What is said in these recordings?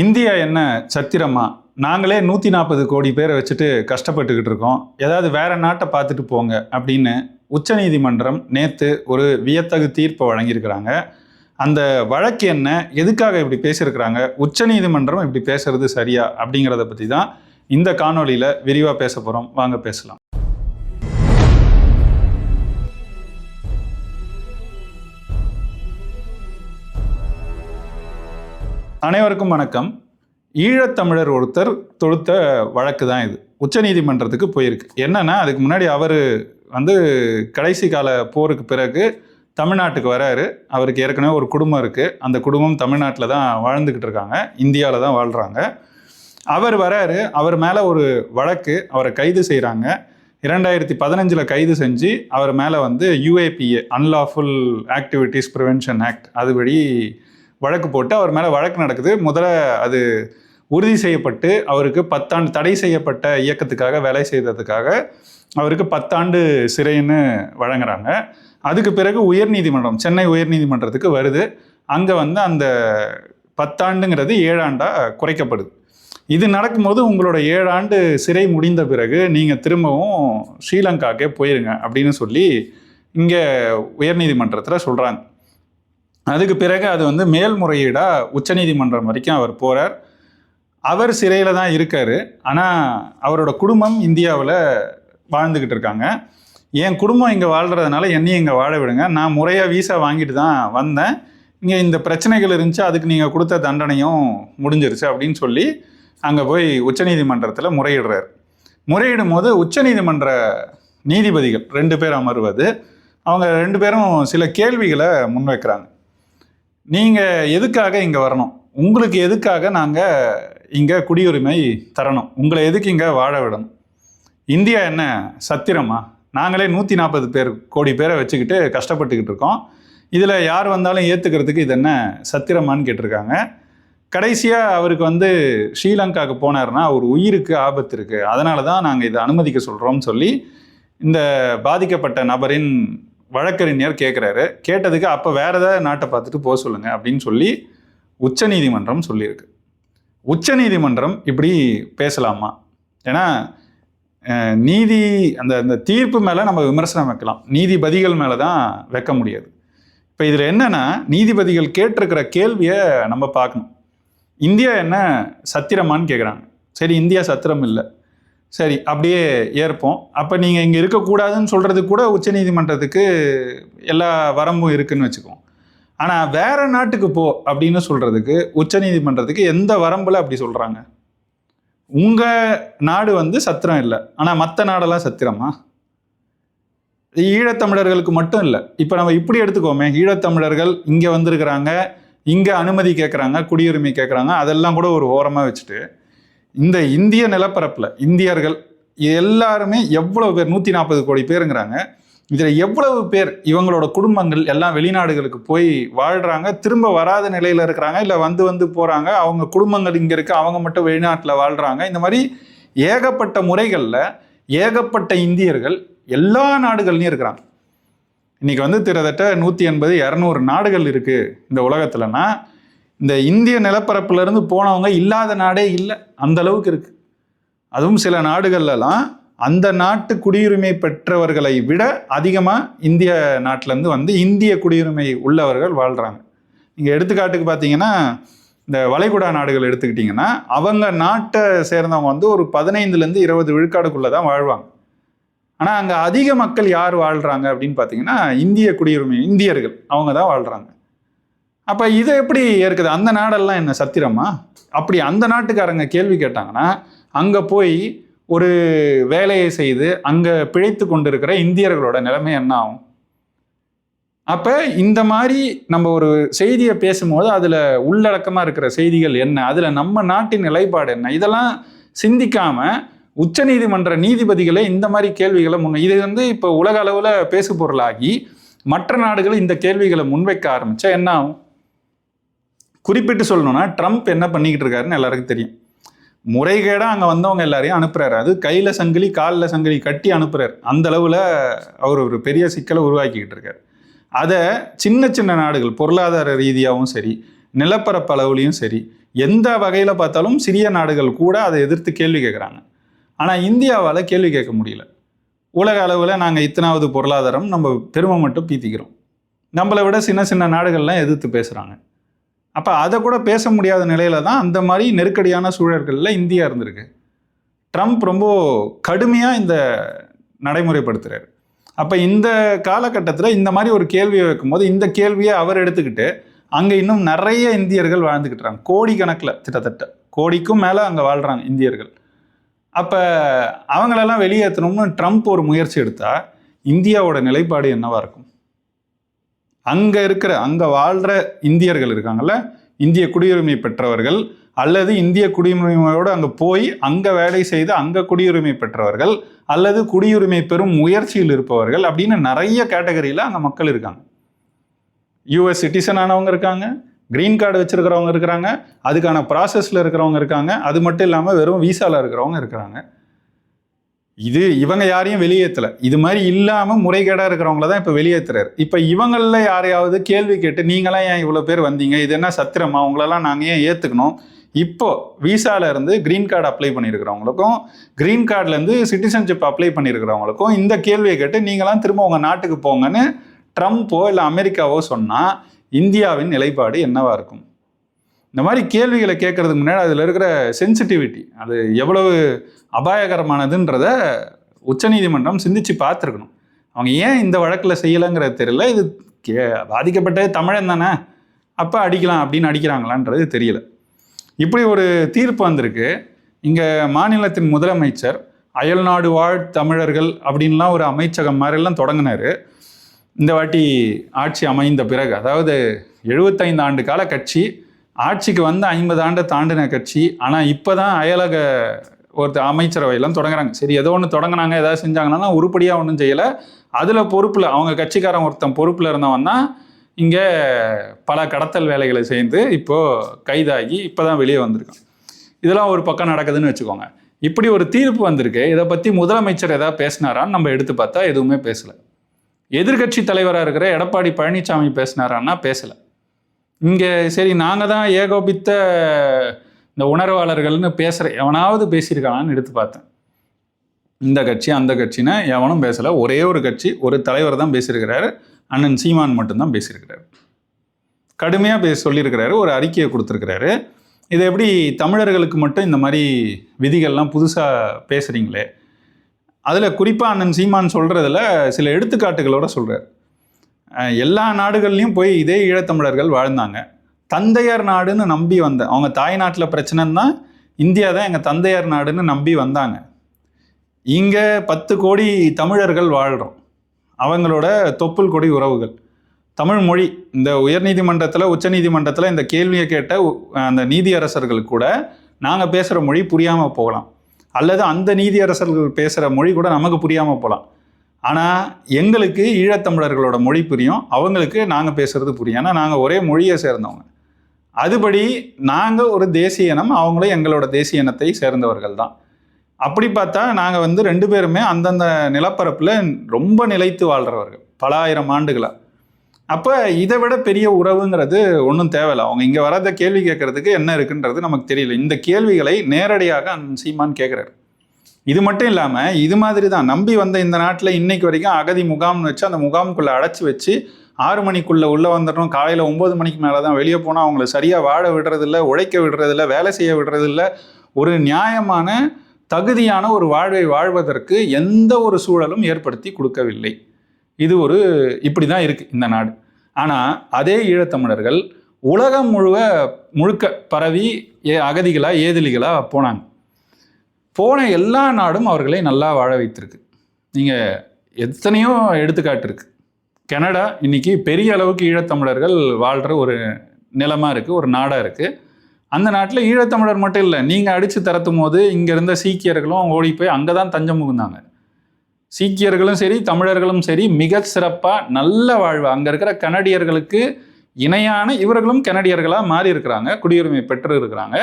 India என்ன சத்திரமா? நாங்களே நூற்றி நாற்பது கோடி பேரை வச்சுட்டு கஷ்டப்பட்டுக்கிட்டு இருக்கோம். ஏதாவது வேற நாட்டை பார்த்துட்டு போங்க அப்படின்னு உச்சநீதிமன்றம் நேற்று ஒரு வியத்தகு தீர்ப்பை வழங்கியிருக்கிறாங்க. அந்த வழக்கு என்ன? எதுக்காக இப்படி பேசியிருக்கிறாங்க? உச்சநீதிமன்றம் இப்படி பேசுறது சரியா? அப்படிங்கிறத பற்றி தான் இந்த காணொலியில் விரிவாக பேச போகிறோம் வாங்க பேசலாம். அனைவருக்கும் வணக்கம். ஈழத்தமிழர் ஒருத்தர் தொடுத்த வழக்கு தான் இது. உச்சநீதிமன்றத்துக்கு போயிருக்கு. என்னன்னா அதுக்கு முன்னாடி அவர் வந்து கடைசி கால போருக்கு பிறகு தமிழ்நாட்டுக்கு வராரு. அவருக்கு ஏற்கனவே ஒரு குடும்பம் இருக்குது அந்த குடும்பம் தமிழ்நாட்டில் தான் வாழ்ந்துக்கிட்டு இருக்காங்க. இந்தியாவில் தான் வாழ்கிறாங்க அவர் வராரு. அவர் மேலே ஒரு வழக்கு. அவரை கைது செய்கிறாங்க இரண்டாயிரத்தி பதினஞ்சில் கைது செஞ்சு அவர் மேலே வந்து UAPA unlawful activities prevention act அதுபடி வழக்கு போட்டு அவர் மேலே வழக்கு நடக்குது. முதல்ல அது உறுதி செய்யப்பட்டு அவருக்கு பத்தாண்டு தடை செய்யப்பட்ட இயக்கத்துக்காக வேலை செய்ததுக்காக அவருக்கு பத்தாண்டு சிறைன்னு வழங்குறாங்க. அதுக்கு பிறகு உயர்நீதிமன்றம் சென்னை உயர்நீதிமன்றத்துக்கு வருது. அங்கே வந்து அந்த பத்தாண்டுங்கிறது ஏழாண்டாக குறைக்கப்படுது. இது நடக்கும்போது உங்களோட ஏழாண்டு சிறை முடிந்த பிறகு நீங்கள் திரும்பவும் ஸ்ரீலங்காக்கே போயிருங்க அப்படின்னு சொல்லி இங்கே உயர்நீதிமன்றத்தில் சொல்கிறாங்க அதுக்கு பிறகு அது வந்து மேல்முறையீடாக உச்சநீதிமன்றம் வரைக்கும் அவர் போகிறார் அவர் சிறையில் தான் இருக்கார். ஆனால் அவரோட குடும்பம் இந்தியாவில் வாழ்ந்துக்கிட்டு இருக்காங்க. என் குடும்பம் இங்கே வாழ்கிறதுனால என்னையும் இங்கே வாழ விடுங்க. நான் முறையாக வீசா வாங்கிட்டு தான் வந்தேன். இங்கே இந்த பிரச்சனைகள் இருந்துச்சு அதுக்கு நீங்கள் கொடுத்த தண்டனையும் முடிஞ்சிருச்சு அப்படின்னு சொல்லி அங்கே போய் உச்சநீதிமன்றத்தில் முறையிடுறார். முறையிடும் போது உச்சநீதிமன்ற நீதிபதிகள் ரெண்டு பேர் அமர்வது. அவங்க ரெண்டு பேரும் சில கேள்விகளை முன்வைக்கிறாங்க. நீங்கள் எதுக்காக இங்கே வரணும்? உங்களுக்கு எதுக்காக நாங்கள் இங்கே குடியுரிமை தரணும்? உங்களை எதுக்கு இங்கே வாழ விடணும்? இந்தியா என்ன சத்திரமா? நாங்களே நூற்றி நாற்பது பேர் கோடி பேரை வச்சுக்கிட்டு கஷ்டப்பட்டுக்கிட்டு இருக்கோம். இதில் யார் வந்தாலும் ஏற்றுக்கிறதுக்கு இது என்ன சத்திரமான்னு கேட்டிருக்காங்க. கடைசியாக அவருக்கு வந்து ஸ்ரீலங்காவுக்கு போனார்னா அவர் உயிருக்கு ஆபத்து இருக்குது அதனால தான் நாங்கள் இதை அனுமதிக்க சொல்கிறோம்னு சொல்லி இந்த பாதிக்கப்பட்ட நபரின் வழக்கறிஞர் கேட்குறாரு கேட்டதுக்கு அப்போ வேற ஏதாவது நாட்டை பார்த்துட்டு போக சொல்லுங்க அப்படின்னு சொல்லி உச்சநீதிமன்றம் சொல்லியிருக்கு. உச்சநீதிமன்றம் இப்படி பேசலாமா? ஏன்னா நீதி அந்த அந்த தீர்ப்பு மேலே நம்ம விமர்சனம் வைக்கலாம். நீதிபதிகள் மேலே தான் வைக்க முடியாது. இப்போ இதில் என்னன்னா நீதிபதிகள் கேட்டிருக்கிற கேள்வியை நம்ம பார்க்கணும். இந்தியா என்ன சத்திரமான்னு கேட்குறாங்க சரி இந்தியா சத்திரம் இல்லை. சரி அப்படியே ஏற்போம். அப்போ நீங்கள் இங்கே இருக்கக்கூடாதுன்னு சொல்கிறதுக்கு கூட உச்சநீதிமன்றத்துக்கு எல்லா வரம்பும் இருக்குன்னு வச்சுக்குவோம். ஆனால் வேறு நாட்டுக்கு போ அப்படின்னு சொல்கிறதுக்கு உச்சநீதிமன்றத்துக்கு எந்த வரம்பில் அப்படி சொல்கிறாங்க உங்கள் நாடு வந்து சத்திரம் இல்லை. ஆனால் மற்ற நாடெல்லாம் சத்திரமா? ஈழத்தமிழர்களுக்கு மட்டும் இல்லை. இப்போ நம்ம இப்படி எடுத்துக்கோமே ஈழத்தமிழர்கள் இங்கே வந்திருக்கிறாங்க இங்கே அனுமதி கேட்குறாங்க குடியுரிமை கேட்குறாங்க அதெல்லாம் கூட ஒரு ஓரமாக வச்சுட்டு இந்த இந்திய நிலப்பரப்பில் இந்தியர்கள் எல்லாருமே எவ்வளவு பேர் நூற்றி நாற்பது கோடி பேருங்கிறாங்க. இதில் எவ்வளவு பேர் இவங்களோட குடும்பங்கள் எல்லாம் வெளிநாடுகளுக்கு போய் வாழ்கிறாங்க திரும்ப வராத நிலையில் இருக்கிறாங்க இல்லை வந்து வந்து போகிறாங்க அவங்க குடும்பங்கள் இங்கே இருக்குது அவங்க மட்டும் வெளிநாட்டில் வாழ்கிறாங்க இந்த மாதிரி ஏகப்பட்ட முறைகளில் ஏகப்பட்ட இந்தியர்கள் எல்லா நாடுகள்லையும் இருக்கிறாங்க. இன்னைக்கு வந்து கிட்டத்தட்ட நூற்றி எண்பது இரநூறு நாடுகள் இருக்குது இந்த உலகத்துலனா இந்த இந்திய நிலப்பரப்புலேருந்து போனவங்க இல்லாத நாடே இல்லை. அந்த அளவுக்கு இருக்கு. அதுவும் சில நாடுகள்லாம் அந்த நாட்டு குடியுரிமை பெற்றவர்களை விட அதிகமாக இந்திய நாட்டிலேருந்து வந்து இந்திய குடியுரிமை உள்ளவர்கள் வாழ்கிறாங்க நீங்கள் எடுத்துக்காட்டுக்கு பார்த்தீங்கன்னா இந்த வளைகுடா நாடுகள் எடுத்துக்கிட்டிங்கன்னா அவங்க நாட்டை சேர்ந்தவங்க வந்து ஒரு பதினைந்துலேருந்து இருபது விழுக்காடுக்குள்ளே தான் வாழ்வாங்க. ஆனால் அங்கே அதிக மக்கள் யார் வாழ்கிறாங்க அப்படின்னு பார்த்தீங்கன்னா இந்திய குடியுரிமை இந்தியர்கள் அவங்க தான் வாழ்கிறாங்க அப்போ இதை எப்படி ஏற்குது? அந்த நாடெல்லாம் என்ன சத்திரமா? அப்படி அந்த நாட்டுக்காரங்க கேள்வி கேட்டாங்கன்னா அங்கே போய் ஒரு வேலையை செய்து அங்கே பிழைத்து கொண்டிருக்கிற இந்தியர்களோட நிலைமை என்ன ஆகும்? அப்போ இந்த மாதிரி நம்ம ஒரு செய்தியை பேசும்போது அதில் உள்ளடக்கமாக இருக்கிற செய்திகள் என்ன? அதில் நம்ம நாட்டின் நிலைப்பாடு என்ன? இதெல்லாம் சிந்திக்காம உச்சநீதிமன்ற நீதிபதிகளே இந்த மாதிரி கேள்விகளை முன் இது வந்து இப்போ உலக அளவில் பேசு பொருளாகி மற்ற நாடுகள் இந்த கேள்விகளை முன்வைக்க ஆரம்பித்தா என்ன ஆகும்? குறிப்பிட்டு சொல்லணும்னா ட்ரம்ப் என்ன பண்ணிக்கிட்டு இருக்காருன்னு எல்லாருக்கும் தெரியும். முறைகேடாக அங்கே வந்தவங்க எல்லாரையும் அனுப்புறாரு. அது கையில் சங்கிலி காலில் சங்கிலி கட்டி அனுப்புறாரு. அந்த அளவில் அவர் ஒரு பெரிய சிக்கலை உருவாக்கிக்கிட்டு இருக்காரு அதை சின்ன சின்ன நாடுகள் பொருளாதார ரீதியாகவும் சரி நிலப்பரப்பு அளவுலையும் சரி எந்த வகையில் பார்த்தாலும் சிறிய நாடுகள் கூட அதை எதிர்த்து கேள்வி கேட்குறாங்க ஆனால் இந்தியாவால் கேள்வி கேட்க முடியல. உலக அளவில் நாங்கள் இத்தனாவது பொருளாதாரம் நம்ம பெருமை மட்டும் பீத்திக்கிறோம். நம்மளை விட சின்ன சின்ன நாடுகள்லாம் எதிர்த்து பேசுகிறாங்க அப்போ அதை கூட பேச முடியாத நிலையில தான் அந்த மாதிரி நெருக்கடியான சூழல்களில் இந்தியா இருந்திருக்கு. ட்ரம்ப் ரொம்ப கடுமையாக இந்த நடைமுறைப்படுத்துகிறார் அப்போ இந்த காலகட்டத்தில் இந்த மாதிரி ஒரு கேள்வியை வைக்கும்போது இந்த கேள்வியை அவர் எடுத்துக்கிட்டு அங்கே இன்னும் நிறைய இந்தியர்கள் வாழ்ந்துக்கிட்டுறாங்க கோடி கணக்கில் கிட்டத்தட்ட. கோடிக்கும் மேலே அங்கே வாழ்கிறாங்க இந்தியர்கள். அப்போ அவங்களெல்லாம் வெளியேற்றணும்னு ட்ரம்ப் ஒரு முயற்சி எடுத்தால் இந்தியாவோட நிலைப்பாடு என்னவாக இருக்கும்? அங்கே இருக்கிற அங்கே வாழ்கிற இந்தியர்கள் இருக்காங்கல்ல இந்திய குடியுரிமை பெற்றவர்கள் அல்லது இந்திய குடியுரிமையோடு அங்கே போய் அங்கே வேலை செய்து அங்கே குடியுரிமை பெற்றவர்கள் அல்லது குடியுரிமை பெறும் முயற்சியில் இருப்பவர்கள் அப்படின்னு நிறைய கேட்டகரியில் அங்கே மக்கள் இருக்காங்க. யூஎஸ் சிட்டிசன் ஆனவங்க இருக்காங்க க்ரீன் கார்டு வச்சுருக்கிறவங்க இருக்கிறாங்க அதுக்கான ப்ராசஸில் இருக்கிறவங்க இருக்காங்க அது மட்டும் இல்லாமல் வெறும் வீசாவில் இருக்கிறவங்க இருக்கிறாங்க. இது இவங்க யாரையும் வெளியேற்றலை இது மாதிரி இல்லாமல் முறைகேடாக இருக்கிறவங்கள தான் இப்போ வெளியேற்றுறாரு இப்போ இவங்களில் யாரையாவது கேள்வி கேட்டு நீங்களாம் ஏன் இவ்வளோ பேர் வந்தீங்க? இது என்ன சத்திரமா? உங்களெல்லாம் நாங்கள் ஏன் ஏற்றுக்கணும் இப்போ விசால இருந்து க்ரீன் கார்டு அப்ளை பண்ணியிருக்கிறவங்களுக்கும் க்ரீன் கார்டுலேருந்து சிட்டிசன்ஷிப் அப்ளை பண்ணியிருக்கிறவங்களுக்கும் இந்த கேள்வியை கேட்டு நீங்களாம் திரும்ப உங்கள் நாட்டுக்கு போங்கன்னு ட்ரம்ப்போ இல்லை அமெரிக்காவோ சொன்னால் இந்தியாவின் நிலைப்பாடு என்னவா இருக்கும்? இந்த மாதிரி கேள்விகளை கேட்கறதுக்கு முன்னாடி அதில் இருக்கிற சென்சிட்டிவிட்டி அது எவ்வளவு அபாயகரமானதுன்றத உச்சநீதிமன்றம் சிந்திச்சு பார்த்துருக்கணும். அவங்க ஏன் இந்த வழக்கில் செய்யலைங்கிறது தெரியல. இது கே பாதிக்கப்பட்டது தமிழன் தானே அப்போ அடிக்கலாம் அப்படின்னு அடிக்கிறாங்களான்றது தெரியல. இப்படி ஒரு தீர்ப்பு வந்திருக்கு. இங்கே மாநிலத்தின் முதலமைச்சர் அயல்நாடு வாழ் தமிழர்கள் அப்படின்லாம் ஒரு அமைச்சகம் மாதிரிலாம் தொடங்கினார். இந்த வாட்டி ஆட்சி அமைந்த பிறகு அதாவது எழுபத்தைந்து ஆண்டு கால கட்சி ஆட்சிக்கு வந்து ஐம்பது ஆண்டை தாண்டின கட்சி ஆனால் இப்போ தான் அயலக ஒரு அமைச்சரவையெல்லாம் தொடங்குறாங்க. சரி ஏதோ ஒன்று தொடங்கினாங்க ஏதாவது செஞ்சாங்கன்னா உருப்படியாக ஒன்றும் செய்யலை. அதில் பொறுப்பில் அவங்க கட்சிக்காரன் ஒருத்தன் பொறுப்பில் இருந்தவன் தான் இங்கே பல கடத்தல் வேலைகளை செய்து இப்போது கைதாகி இப்போ தான் வெளியே வந்திருக்கான். இதெல்லாம் ஒரு பக்கம் நடக்குதுன்னு வச்சுக்கோங்க. இப்படி ஒரு தீர்ப்பு வந்திருக்கு. இதை பற்றி முதலமைச்சர் ஏதாவது பேசினாரான்னு நம்ம எடுத்து பார்த்தா எதுவுமே பேசலை. எதிர்கட்சி தலைவராக இருக்கிற எடப்பாடி பழனிசாமி பேசினாரான்னா பேசலை. இங்கே சரி நாங்கள் தான் ஏகோபித்த இந்த உணர்வாளர்கள்னு பேசுகிற எவனாவது பேசியிருக்கானான்னு எடுத்து பார்த்தேன். இந்த கட்சி அந்த கட்சின்னு எவனும் பேசலை. ஒரே ஒரு கட்சி ஒரு தலைவர் தான் பேசியிருக்கிறாரு. அண்ணன் சீமான் மட்டும்தான் பேசியிருக்கிறாரு. கடுமையாக பேச சொல்லியிருக்கிறாரு ஒரு அறிக்கையை கொடுத்துருக்கிறாரு. இது எப்படி தமிழர்களுக்கு மட்டும் இந்த மாதிரி விதிகள்லாம் புதுசாக பேசுகிறீங்களே அதில் குறிப்பாக அண்ணன் சீமான் சொல்கிறதுல சில எடுத்துக்காட்டுகளோட சொல்கிறார் எல்லா நாடுகள்லையும் போய் இதே ஈழத்தமிழர்கள் வாழ்ந்தாங்க. தந்தையார் நாடுன்னு நம்பி வந்த அவங்க தாய் நாட்டில் பிரச்சனைன்னா இந்தியா தான் எங்கள் தந்தையார் நாடுன்னு நம்பி வந்தாங்க. இங்கே பத்து கோடி தமிழர்கள் வாழ்கிறோம் அவங்களோட தொப்புள் கொடி உறவுகள். தமிழ் மொழி இந்த உயர்நீதிமன்றத்தில் உச்சநீதிமன்றத்தில் இந்த கேள்வியை கேட்ட உ- அந்த நீதியரசர்கள் கூட நாங்கள் பேசுகிற மொழி புரியாமல் போகலாம். அல்லது அந்த நீதியரசர்கள் பேசுகிற மொழி கூட நமக்கு புரியாமல் போகலாம். ஆனால் எங்களுக்கு ஈழத்தமிழர்களோட மொழி புரியும். அவங்களுக்கு நாங்கள் பேசுகிறது புரியும். ஏன்னா நாங்கள் ஒரே மொழியை சேர்ந்தவங்க. அதுபடி நாங்கள் ஒரு தேசிய இனம் அவங்களும் எங்களோட தேசிய இனத்தை சேர்ந்தவர்கள் தான். அப்படி பார்த்தா நாங்கள் வந்து ரெண்டு பேருமே அந்தந்த நிலப்பரப்பில் ரொம்ப நிலைத்து வாழ்கிறவர்கள் பல ஆயிரம் ஆண்டுகளாக அப்போ இதை விட பெரிய உறவுங்கிறது ஒன்றும் தேவையில்லை. அவங்க இங்கே வராத கேள்வி கேட்கறதுக்கு என்ன இருக்குன்றது நமக்கு தெரியல. இந்த கேள்விகளை நேரடியாக அந் சீமான் கேட்குறாரு. இது மட்டும் இல்லாமல் இது மாதிரி தான் நம்பி வந்த இந்த நாட்டில் இன்னைக்கு வரைக்கும் அகதி முகாம்னு வச்சு அந்த முகாமுக்குள்ளே அடைச்சி வச்சு ஆறு மணிக்குள்ளே உள்ளே வந்துடணும் காலையில் ஒம்பது மணிக்கு மேலே தான் வெளியே போனால் அவங்கள சரியாக வாழ விடுறதில்ல உழைக்க விடுறதில்ல வேலை செய்ய விடுறதில்ல. ஒரு நியாயமான தகுதியான ஒரு வாழ்வை வாழ்வதற்கு எந்த ஒரு சூழலும் ஏற்படுத்தி கொடுக்கவில்லை. இது ஒரு இப்படி தான் இருக்குது இந்த நாடு. ஆனால் அதே ஈழத்தமிழர்கள் உலகம் முழுவ முழுக்க பரவி ஏ அகதிகளாக ஏதிலிகளாக போனாங்க. போன எல்லா நாடும் அவர்களை நல்லா வாழ வைத்திருக்கு. நீங்கள் எத்தனையோ எடுத்துக்காட்டு இருக்கு. கனடா இன்னைக்கு பெரிய அளவுக்கு ஈழத்தமிழர்கள் வாழ்கிற ஒரு நிலமாக இருக்குது ஒரு நாடாக இருக்குது அந்த நாட்டில் ஈழத்தமிழர் மட்டும் இல்லை நீங்கள் அடித்து தரத்தும் போது இங்கே இருந்த சீக்கியர்களும் ஓடி போய் அங்கே தான் தஞ்சம் புகுந்தாங்க சீக்கியர்களும் சரி தமிழர்களும் சரி மிக சிறப்பாக நல்ல வாழ்வு. அங்கே இருக்கிற கனடியர்களுக்கு இணையான இவர்களும் கனடியர்களாக மாறி இருக்கிறாங்க குடியுரிமை பெற்று இருக்கிறாங்க.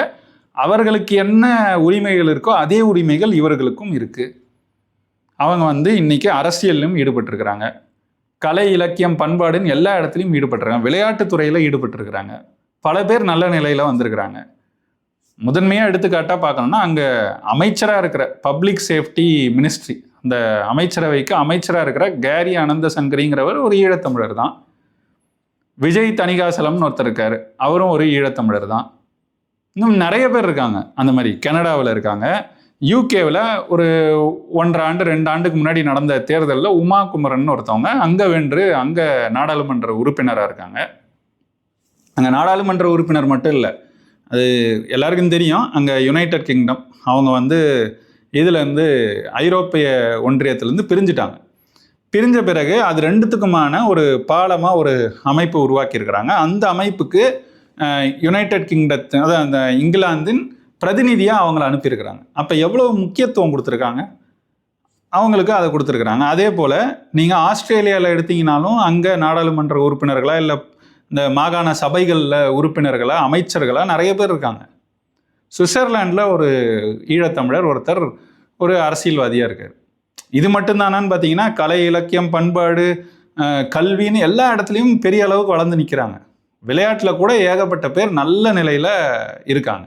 அவர்களுக்கு என்ன உரிமைகள் இருக்கோ அதே உரிமைகள் இவர்களுக்கும் இருக்குது அவங்க வந்து இன்னைக்கு அரசியலிலும் ஈடுபட்டிருக்கிறாங்க. கலை இலக்கியம் பண்பாடுன்னு எல்லா இடத்துலையும் ஈடுபட்டிருக்காங்க. விளையாட்டுத் துறையில் ஈடுபட்டிருக்கிறாங்க. பல பேர் நல்ல நிலையில் வந்திருக்கிறாங்க. முதன்மையாக எடுத்துக்காட்டாக பார்க்கணும்னா அங்கே அமைச்சராக இருக்கிற பப்ளிக் சேஃப்டி மினிஸ்ட்ரி அந்த அமைச்சரவைக்கு அமைச்சராக இருக்கிற கேரி அனந்த சங்கரிங்கிறவர் ஒரு ஈழத்தமிழர் தான். விஜய் தணிகாசலம்னு ஒருத்தர் இருக்காரு. அவரும் ஒரு ஈழத்தமிழர் தான். இன்னும் நிறைய பேர் இருக்காங்க. அந்த மாதிரி கனடாவில் இருக்காங்க. யூகேவில் ஒரு ஒன்றரை ஆண்டு ரெண்டு ஆண்டுக்கு முன்னாடி நடந்த தேர்தலில் உமா குமரன் ஒருத்தவங்க அங்கே வென்று அங்கே நாடாளுமன்ற உறுப்பினராக இருக்காங்க. அங்கே நாடாளுமன்ற உறுப்பினர் மட்டும் இல்லை அது எல்லாருக்கும் தெரியும். அங்கே யுனைடெட் கிங்டம் அவங்க வந்து இதுலேருந்து ஐரோப்பிய ஒன்றியத்திலேருந்து பிரிஞ்சுட்டாங்க. பிரிஞ்ச பிறகு அது ரெண்டுத்துக்குமான ஒரு பாலமாக ஒரு அமைப்பு உருவாக்கியிருக்கிறாங்க. அந்த அமைப்புக்கு யுனைடெட் கிங்டத்து அதாவது அந்த இங்கிலாந்தின் பிரதிநிதியாக அவங்கள அனுப்பியிருக்கிறாங்க. அப்போ எவ்வளோ முக்கியத்துவம் கொடுத்துருக்காங்க? அவங்களுக்கு அதை கொடுத்துருக்குறாங்க. அதே போல் நீங்கள் ஆஸ்திரேலியாவில் எடுத்தீங்கனாலும் அங்கே நாடாளுமன்ற உறுப்பினர்களா இல்லை இந்த மாகாண சபைகளில் உறுப்பினர்களாக அமைச்சர்களாக நிறைய பேர் இருக்காங்க. சுவிட்சர்லாண்டில் ஒரு ஈழத்தமிழர் ஒருத்தர் ஒரு அரசியல்வாதியாக இருக்கார். இது மட்டும்தானான்னு பார்த்தீங்கன்னா கலை இலக்கியம் பண்பாடு கல்வின்னு எல்லா இடத்துலையும் பெரிய அளவுக்கு வளர்ந்து நிற்கிறாங்க விளையாட்டில் கூட ஏகப்பட்ட பேர் நல்ல நிலையில் இருக்காங்க.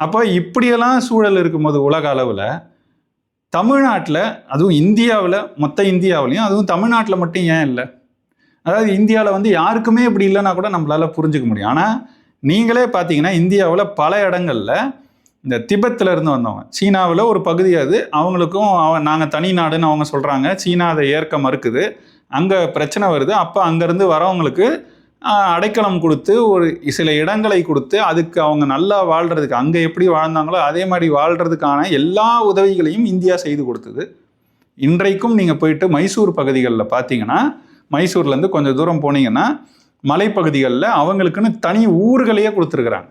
அப்போ இப்படியெல்லாம் சூழல் இருக்கும்போது உலக அளவில் தமிழ்நாட்டில் அதுவும் இந்தியாவில் மொத்த இந்தியாவிலையும் அதுவும் தமிழ்நாட்டில் மட்டும் ஏன் இல்லை? அதாவது இந்தியாவில் வந்து யாருக்குமே இப்படி இல்லைன்னா கூட நம்மளால் புரிஞ்சுக்க முடியும். ஆனால் நீங்களே பார்த்தீங்கன்னா இந்தியாவில் பல இடங்களில் இந்த திபத்தில் இருந்து வந்தவங்க சீனாவில் ஒரு பகுதி அது அவங்களுக்கும் அவ நாங்கள் தனி நாடுன்னு அவங்க சொல்கிறாங்க சீனா அதை ஏற்க மறுக்குது. அங்கே பிரச்சனை வருது. அப்போ அங்கேருந்து வரவங்களுக்கு அடைக்கலம் கொடுத்து ஒரு சில இடங்களை கொடுத்து அதுக்கு அவங்க நல்லா வாழ்கிறதுக்கு அங்கே எப்படி வாழ்ந்தாங்களோ அதே மாதிரி வாழ்கிறதுக்கான எல்லா உதவிகளையும் இந்தியா செய்து கொடுத்தது. இன்றைக்கும் நீங்கள் போயிட்டு மைசூர் பகுதிகளில் பார்த்தீங்கன்னா மைசூர்லேருந்து கொஞ்சம் தூரம் போனீங்கன்னா மலைப்பகுதிகளில் அவங்களுக்குன்னு தனி ஊர்களையே கொடுத்துருக்குறாங்க.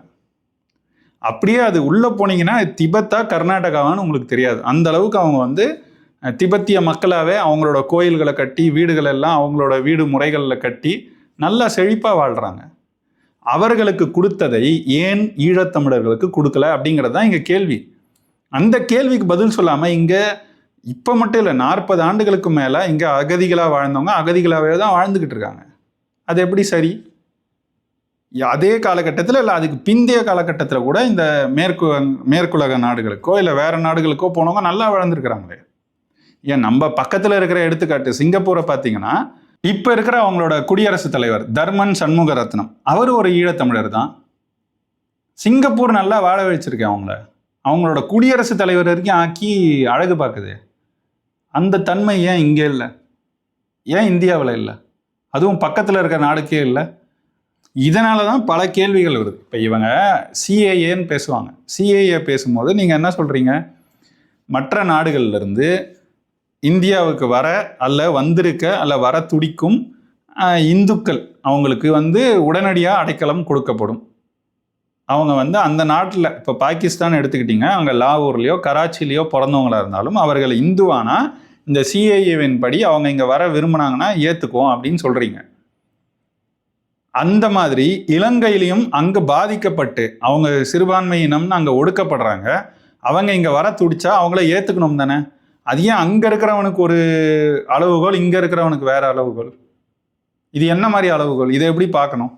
அப்படியே அது உள்ளே போனீங்கன்னா திபெத்தா கர்நாடகாவான்னு உங்களுக்கு தெரியாது. அந்த அளவுக்கு அவங்க வந்து திபெத்திய மக்களாகவே அவங்களோட கோயில்களை கட்டி வீடுகள் எல்லாம் அவங்களோட வீடு முறைகளில் கட்டி நல்லா செழிப்பாக வாழ்கிறாங்க அவர்களுக்கு கொடுத்ததை ஏன் ஈழத்தமிழர்களுக்கு கொடுக்கல அப்படிங்கிறது தான் இங்கே கேள்வி. அந்த கேள்விக்கு பதில் சொல்லாமல் இங்கே இப்போ மட்டும் இல்லை நாற்பது ஆண்டுகளுக்கு மேலே இங்கே அகதிகளாக வாழ்ந்தவங்க அகதிகளாகவே தான் வாழ்ந்துக்கிட்டு இருக்காங்க. அது எப்படி சரி? அதே காலகட்டத்தில் இல்லை அதுக்கு பிந்தைய காலகட்டத்தில் கூட இந்த மேற்கு மேற்குலக நாடுகளுக்கோ இல்லை வேறு நாடுகளுக்கோ போனவங்க நல்லா வாழ்ந்துருக்குறாங்களே. ஏன் நம்ம பக்கத்தில் இருக்கிற எடுத்துக்காட்டு சிங்கப்பூரை பார்த்தீங்கன்னா இப்போ இருக்கிற அவங்களோட குடியரசுத் தலைவர் தர்மன் சண்முகரத்னம். அவர் ஒரு ஈழத்தமிழர் தான். சிங்கப்பூர் நல்லா வாழ வச்சிருக்கேன் அவங்கள. அவங்களோட குடியரசுத் தலைவர் வரைக்கும் ஆக்கி அழகு பார்க்குது. அந்த தன்மை ஏன் இங்கே இல்லை? ஏன் இந்தியாவில் இல்லை? அதுவும் பக்கத்தில் இருக்கிற நாடுக்கே இல்லை. இதனால தான் பல கேள்விகள் வருது. இப்போ இவங்க சிஏஏன்னு பேசுவாங்க. சிஏஏ பேசும்போது நீங்கள் என்ன சொல்கிறீங்க மற்ற நாடுகள்லேருந்து இந்தியாவுக்கு வர அல்ல வந்திருக்க அல்ல வர துடிக்கும் இந்துக்கள் அவங்களுக்கு வந்து உடனடியாக அடைக்கலம் கொடுக்கப்படும். அவங்க வந்து அந்த நாட்டில் இப்போ பாகிஸ்தான் எடுத்துக்கிட்டிங்க அங்கே லாகூர்லேயோ கராச்சிலேயோ பிறந்தவங்களா இருந்தாலும் அவர்கள் இந்துவானா இந்த சிஏஏவின் படி அவங்க இங்கே வர விரும்பினாங்கன்னா ஏற்றுக்குவோம் அப்படின்னு சொல்கிறீங்க அந்த மாதிரி இலங்கையிலையும் அங்கே பாதிக்கப்பட்டு அவங்க சிறுபான்மையினம்னு அங்கே ஒடுக்கப்படுறாங்க அவங்க இங்கே வர துடிச்சா அவங்கள ஏற்றுக்கணும் தானே? அது ஏன் அங்கே இருக்கிறவனுக்கு ஒரு அளவுகோல் இங்கே இருக்கிறவனுக்கு வேற அளவுகோல்? இது என்ன மாதிரி அளவுகோல்? இதை எப்படி பார்க்கணும்?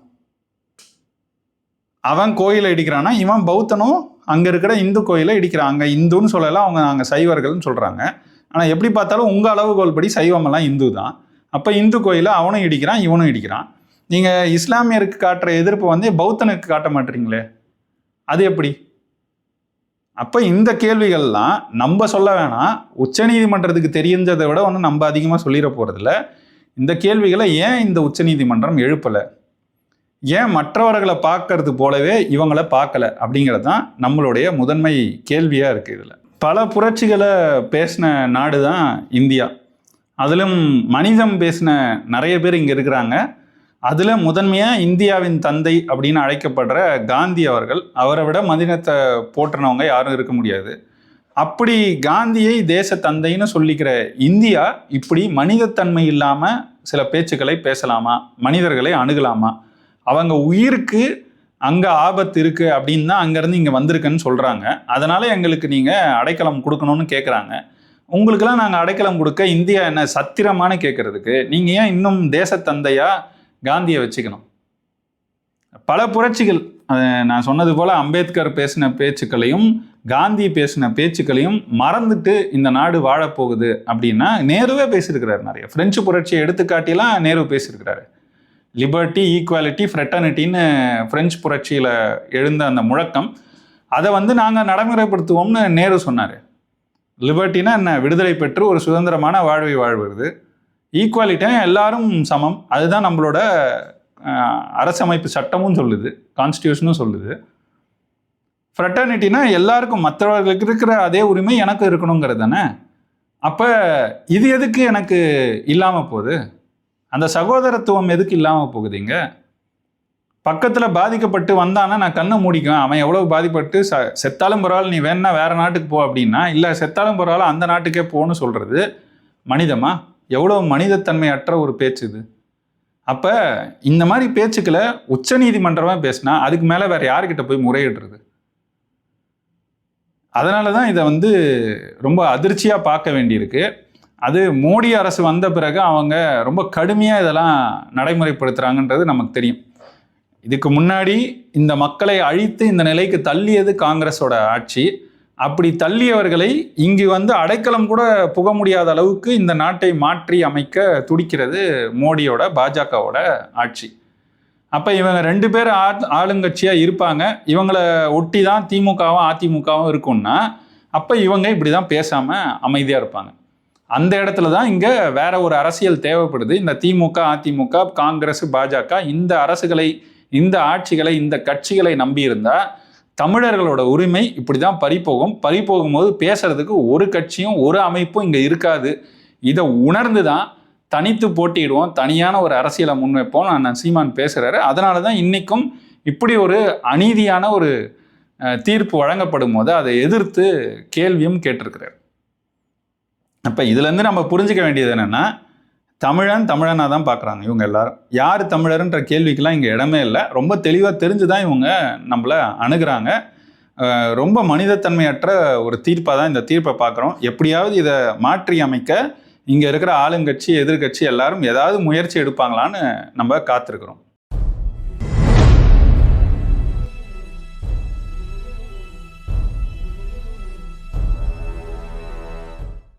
அவன் கோயிலை இடிக்கிறான்னா இவன் பௌத்தனும் அங்கே இருக்கிற இந்து கோயிலை இடிக்கிறான். அங்கே இந்துன்னு சொல்லலாம் அவங்க அங்கே சைவர்கள்னு சொல்கிறாங்க ஆனால் எப்படி பார்த்தாலும் உங்கள் அளவுகோல் படி சைவமெல்லாம் இந்து தான். அப்போ இந்து கோயிலை அவனும் இடிக்கிறான் இவனும் இடிக்கிறான். நீங்கள் இஸ்லாமியருக்கு காட்டுற எதிர்ப்பு வந்து பௌத்தனுக்கு காட்ட மாட்டீங்களே? அது எப்படி? அப்போ இந்த கேள்விகள்லாம் நம்ம சொல்ல வேணாம். உச்சநீதிமன்றத்துக்கு தெரிஞ்சதை விட ஒன்றும் நம்ம அதிகமாக சொல்லிட போகிறதில்ல இந்த கேள்விகளை ஏன் இந்த உச்சநீதிமன்றம் எழுப்பலை? ஏன் மற்றவர்களை பார்க்கறது போலவே இவங்களை பார்க்கல? அப்படிங்கிறது தான் நம்மளுடைய முதன்மை கேள்வியாக இருக்குது இதில். பல புரட்சிகளை பேசின நாடு தான் இந்தியா. அதிலும் மனிதம் பேசின நிறைய பேர் இங்கே இருக்கிறாங்க. அதில் முதன்மையாக இந்தியாவின் தந்தை அப்படின்னு அழைக்கப்படுற காந்தி அவர்கள் அவரை விட மதினத்தை போற்றினவங்க யாரும் இருக்க முடியாது. அப்படி காந்தியை தேச தந்தைன்னு சொல்லிக்கிற இந்தியா இப்படி மனிதத்தன்மை இல்லாமல் சில பேச்சுக்களை பேசலாமா? மனிதர்களை அணுகலாமா? அவங்க உயிருக்கு அங்கே ஆபத்து இருக்குது அப்படின்னு தான் அங்கேருந்து இங்கே வந்திருக்குன்னு சொல்கிறாங்க அதனால் எங்களுக்கு நீங்கள் அடைக்கலம் கொடுக்கணும்னு கேட்குறாங்க உங்களுக்கெல்லாம் நாங்கள் அடைக்கலம் கொடுக்க இந்தியா என்ன சத்திரமானு கேட்குறதுக்கு நீங்கள் ஏன் இன்னும் தேசத்தந்தையா காந்தியை வச்சுக்கணும். பல புரட்சிகள் அதை நான் சொன்னது போல் அம்பேத்கர் பேசின பேச்சுக்களையும் காந்தி பேசின பேச்சுக்களையும் மறந்துட்டு இந்த நாடு வாழப்போகுது அப்படின்னா நேருவே பேசியிருக்கிறாரு நிறைய. ஃப்ரெஞ்சு புரட்சியை எடுத்துக்காட்டிலாம் நேரு பேசியிருக்கிறாரு. லிபர்ட்டி ஈக்குவாலிட்டி ஃப்ரெட்டர்னிட்டின்னு ஃப்ரெஞ்சு புரட்சியில் எழுந்த அந்த முழக்கம் அதை வந்து நாங்கள் நடைமுறைப்படுத்துவோம்னு நேரு சொன்னார். லிபர்ட்டினா என்ன? விடுதலை பெற்று ஒரு சுதந்திரமான வாழ்வை வாழ்வது. ஈக்குவாலிட்டினா எல்லாரும் சமம். அதுதான் நம்மளோட அரசமைப்பு சட்டமும் சொல்லுது. கான்ஸ்டியூஷனும் சொல்லுது. ஃப்ரெட்டர்னிட்டினா எல்லாருக்கும் மற்றவர்களுக்கு இருக்கிற அதே உரிமை எனக்கு இருக்கணுங்கிறது தானே? அப்போ இது எதுக்கு எனக்கு இல்லாமல் போகுது? அந்த சகோதரத்துவம் எதுக்கு இல்லாமல் போகுதுங்க பக்கத்தில் பாதிக்கப்பட்டு வந்தானா நான் கண்ணை மூடிக்குவேன். அவன் எவ்வளோ பாதிப்பட்டு ச செத்தாலும் பரவாயில்ல நீ வேணா வேறு நாட்டுக்கு போ அப்படின்னா இல்லை செத்தாலும் பரவாயில்ல அந்த நாட்டுக்கே போன்னு சொல்கிறது மனிதமா? எவ்வளோ மனிதத்தன்மையற்ற ஒரு பேச்சு இது. அப்போ இந்த மாதிரி பேச்சுக்களை உச்சநீதிமன்றமாக பேசினா அதுக்கு மேலே வேறு யாருக்கிட்ட போய் முறையிடுறது? அதனால தான் இதை வந்து ரொம்ப அதிர்ச்சியாக பார்க்க வேண்டியிருக்கு. அது மோடி அரசு வந்த பிறகு அவங்க ரொம்ப கடுமையாக இதெல்லாம் நடைமுறைப்படுத்துகிறாங்கன்றது நமக்கு தெரியும். இதுக்கு முன்னாடி இந்த மக்களை அழித்து இந்த நிலைக்கு தள்ளியது காங்கிரஸோட ஆட்சி. அப்படி தள்ளியவர்களை இங்கு வந்து அடைக்கலம் கூட புக முடியாத அளவுக்கு இந்த நாட்டை மாற்றி அமைக்க துடிக்கிறது மோடியோட பாஜகவோட ஆட்சி. அப்போ இவங்க ரெண்டு பேர் ஆ ஆளுங்கட்சியாக இருப்பாங்க. இவங்களை ஒட்டி தான் திமுகவும் அதிமுகவும் இருக்கும்னா அப்போ இவங்க இப்படி தான் பேசாமல் அமைதியாக இருப்பாங்க. அந்த இடத்துல தான் இங்கே வேற ஒரு அரசியல் தேவைப்படுது. இந்த திமுக அதிமுக காங்கிரஸ் பாஜக இந்த அரசுகளை இந்த ஆட்சிகளை இந்த கட்சிகளை நம்பியிருந்தால் தமிழர்களோட உரிமை இப்படி தான் பறிபோகும். பறிபோகும்போது பேசுறதுக்கு ஒரு கட்சியும் ஒரு அமைப்பும் இங்கே இருக்காது. இதை உணர்ந்து தான் தனித்து போட்டியிடுவோம். தனியான ஒரு அரசியலை முன்வைப்போம் நான் சீமான் பேசுகிறாரு அதனால தான் இன்றைக்கும் இப்படி ஒரு அநீதியான ஒரு தீர்ப்பு வழங்கப்படும் போது அதை எதிர்த்து கேள்வியும் கேட்டிருக்கிறார். அப்போ இதுலேருந்து நம்ம புரிஞ்சுக்க வேண்டியது என்னென்னா தமிழன் தமிழனாக தான் பார்க்குறாங்க இவங்க எல்லாரும். யார் தமிழர்ன்ற கேள்விக்கெல்லாம் இங்கே இடமே இல்லை. ரொம்ப தெளிவாக தெரிஞ்சு தான் இவங்க நம்மளை அணுகிறாங்க. ரொம்ப மனிதத்தன்மையற்ற ஒரு தீர்ப்பாக தான் இந்த தீர்ப்பை பார்க்குறோம் எப்படியாவது இதை மாற்றி அமைக்க இங்கே இருக்கிற ஆளுங்கட்சி எதிர்கட்சி எல்லாரும் ஏதாவது முயற்சி எடுப்பாங்களான்னு நம்ம காத்திருக்கிறோம்.